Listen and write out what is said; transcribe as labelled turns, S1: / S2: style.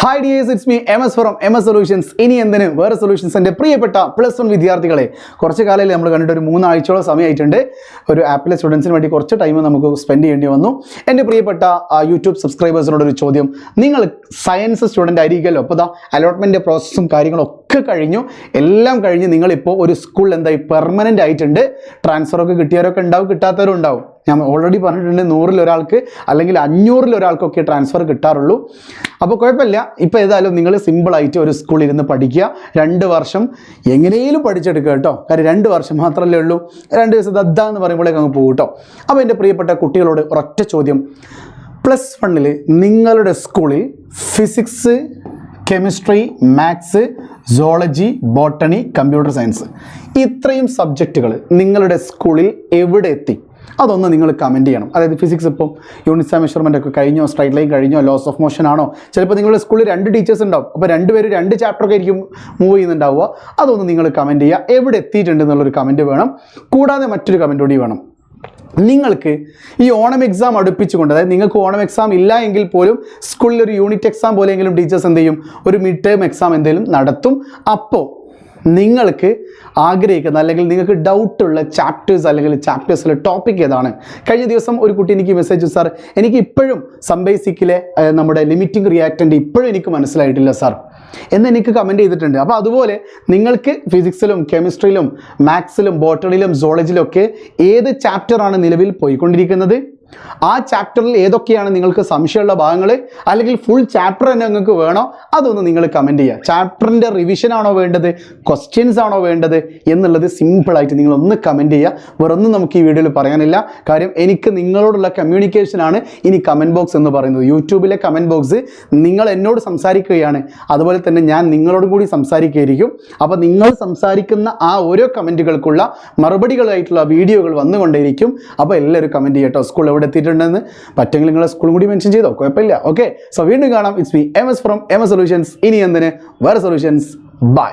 S1: Hi dears it's me M S from M S solutions ഇനി എന്തിന്? വേറെ solutions എന്റെ പ്രിയപ്പെട്ട പ്ലസ് വൺ വിദ്യാർത്ഥികളെ. കുറച്ച് കാലയിൽ നമ്മൾ കണ്ടിട്ട് ഒരു മൂന്നാഴ്ചയോളം സമയമായിട്ടുണ്ട്. ഒരു ആപ്പിലെ സ്റ്റുഡൻസിന് വേണ്ടി കുറച്ച് ടൈം നമുക്ക് സ്പെൻഡ് ചെയ്യേണ്ടി വന്നു. എന്റെ പ്രിയപ്പെട്ട യൂട്യൂബ് സബ്സ്ക്രൈബേഴ്സിനോടൊരു ചോദ്യം. നിങ്ങൾ സയൻസ് സ്റ്റുഡന്റ് ആയിരിക്കുമല്ലോ. അപ്പോൾ ദാ അലോട്ട്മെന്റ് പ്രോസസ്സും കാര്യങ്ങളും ഒക്കെ കഴിഞ്ഞു. എല്ലാം കഴിഞ്ഞ് നിങ്ങളിപ്പോൾ ഒരു സ്കൂൾ എന്തായി? പെർമനന്റ് ആയിട്ടുണ്ട്. ട്രാൻസ്ഫറൊക്കെ കിട്ടിയവരൊക്കെ ഉണ്ടാവും കിട്ടാത്തവരും ഉണ്ടാവും. ഞാൻ ഓൾറെഡി പറഞ്ഞിട്ടുണ്ട് നൂറിൽ ഒരാൾക്ക് അല്ലെങ്കിൽ അഞ്ഞൂറിൽ ഒരാൾക്കൊക്കെ ട്രാൻസ്ഫർ കിട്ടാറുള്ളൂ. അപ്പോൾ കുഴപ്പമില്ല. ഇപ്പോൾ ഏതായാലും നിങ്ങൾ സിമ്പിളായിട്ട് ഒരു സ്കൂളിൽ ഇരുന്ന് പഠിക്കുക. രണ്ട് വർഷം എങ്ങനെയും പഠിച്ചെടുക്കുക കേട്ടോ. കാര്യം രണ്ട് വർഷം മാത്രമല്ലേ ഉള്ളൂ. രണ്ട് ദിവസം ദദ്ദ എന്ന് പറയുമ്പോഴേക്ക് അങ്ങ് പോകും കേട്ടോ. അപ്പോൾ എന്റെ പ്രിയപ്പെട്ട കുട്ടികളോട് ഒരൊറ്റ ചോദ്യം. പ്ലസ് വണ്ണിൽ നിങ്ങളുടെ സ്കൂളിൽ physics chemistry maths zoology botany computer science ഇത്രയും സബ്ജക്റ്റുകൾ നിങ്ങളുടെ സ്കൂളിൽ എവിടെ എത്തി? അതൊന്ന് നിങ്ങൾ കമന്റ് ചെയ്യണം. അതായത് ഫിസിക്സ് ഇപ്പം യൂണിറ്റ് മെഷർമെന്റ് ഒക്കെ കഴിഞ്ഞോ സ്ട്രൈറ്റ് ലൈൻ കഴിഞ്ഞോ ലോസ് ഓഫ് മോഷൻ ആണോ? ചിലപ്പോൾ നിങ്ങളുടെ സ്കൂളിൽ രണ്ട് ടീച്ചേഴ്സ് ഉണ്ടാവും. അപ്പോൾ രണ്ട് പേര് രണ്ട് ചാപ്റ്റർ ഒക്കെ ആയിരിക്കും മൂവ് ചെയ്യുന്നുണ്ടാവുക. അതൊന്ന് നിങ്ങൾ കമന്റ് ചെയ്യുക. എവിടെ എത്തിയിട്ടുണ്ട് എന്നുള്ളൊരു കമന്റ് വേണം. കൂടാതെ മറ്റൊരു കമന്റ് കൂടി വേണം. നിങ്ങൾക്ക് ഈ ഓണം എക്സാം അടുപ്പിച്ചുകൊണ്ട് അതായത് നിങ്ങൾക്ക് ഓണം എക്സാം ഇല്ല എങ്കിൽ പോലും സ്കൂളിൽ ഒരു യൂണിറ്റ് എക്സാം പോലെയെങ്കിലും ടീച്ചേഴ്സ് എന്ത് ചെയ്യും? ഒരു മിഡ് ടേം എക്സാം എന്തെങ്കിലും നടത്തും. അപ്പോൾ നിങ്ങൾക്ക് ആഗ്രഹിക്കുന്ന അല്ലെങ്കിൽ നിങ്ങൾക്ക് ഡൗട്ടുള്ള ചാപ്റ്റേഴ്സ് അല്ലെങ്കിൽ ചാപ്റ്റേഴ്സിലെ ടോപ്പിക് ഏതാണ്? കഴിഞ്ഞ ദിവസം ഒരു കുട്ടി എനിക്ക് മെസ്സേജ് സാർ എനിക്ക് ഇപ്പോഴും സംബേസിക്കിലെ നമ്മുടെ ലിമിറ്റിംഗ് റിയാക്റ്റന്റ് ഇപ്പോഴും എനിക്ക് മനസ്സിലായിട്ടില്ല സാർ എന്ന് എനിക്ക് കമന്റ് ചെയ്തിട്ടുണ്ട്. അപ്പോൾ അതുപോലെ നിങ്ങൾക്ക് ഫിസിക്സിലും കെമിസ്ട്രിയിലും മാത്സിലും ബോട്ടണിയിലും സോളജിലും ഒക്കെ ഏത് ചാപ്റ്ററാണ് നിലവിൽ പോയിക്കൊണ്ടിരിക്കുന്നത്? ആ ചാപ്റ്ററിൽ ഏതൊക്കെയാണ് നിങ്ങൾക്ക് സംശയമുള്ള ഭാഗങ്ങൾ അല്ലെങ്കിൽ ഫുൾ ചാപ്റ്റർ തന്നെ നിങ്ങൾക്ക് വേണോ? അതൊന്ന് നിങ്ങൾ കമന്റ് ചെയ്യുക. ചാപ്റ്ററിന്റെ റിവിഷൻ ആണോ വേണ്ടത്? ക്വസ്റ്റ്യൻസ് ആണോ വേണ്ടത്? എന്നുള്ളത് സിമ്പിളായിട്ട് നിങ്ങൾ ഒന്ന് കമന്റ് ചെയ്യുക. വേറൊന്നും നമുക്ക് ഈ വീഡിയോയിൽ പറയാനില്ല. കാര്യം എനിക്ക് നിങ്ങളോടുള്ള കമ്മ്യൂണിക്കേഷനാണ് ഇനി കമന്റ് ബോക്സ് എന്ന് പറയുന്നത്. യൂട്യൂബിലെ കമന്റ് ബോക്സ് നിങ്ങൾ എന്നോട് സംസാരിക്കുകയാണ്. അതുപോലെ തന്നെ ഞാൻ നിങ്ങളോട് കൂടി സംസാരിക്കുകയായിരിക്കും. അപ്പോൾ നിങ്ങൾ സംസാരിക്കുന്ന ആ ഓരോ കമന്റുകൾക്കുള്ള മറുപടികളായിട്ടുള്ള വീഡിയോകൾ വന്നുകൊണ്ടേയിരിക്കും. അപ്പോൾ എല്ലാവരും കമന്റ് ചെയ്യട്ടോ സ്കൂൾ എവിടെ എത്തിയിട്ടുണ്ടെന്ന് പറ്റെങ്കിൽ നിങ്ങളെ സ്കൂളും കൂടി മെൻഷൻ ചെയ്തോ? കുഴപ്പമില്ല. ഓക്കെ സോ വീണ്ടും കാണാം. It's me M S from M S solutions ഇനി എന്തിന്? വേറെ സൊല്യൂഷൻസ് ബൈ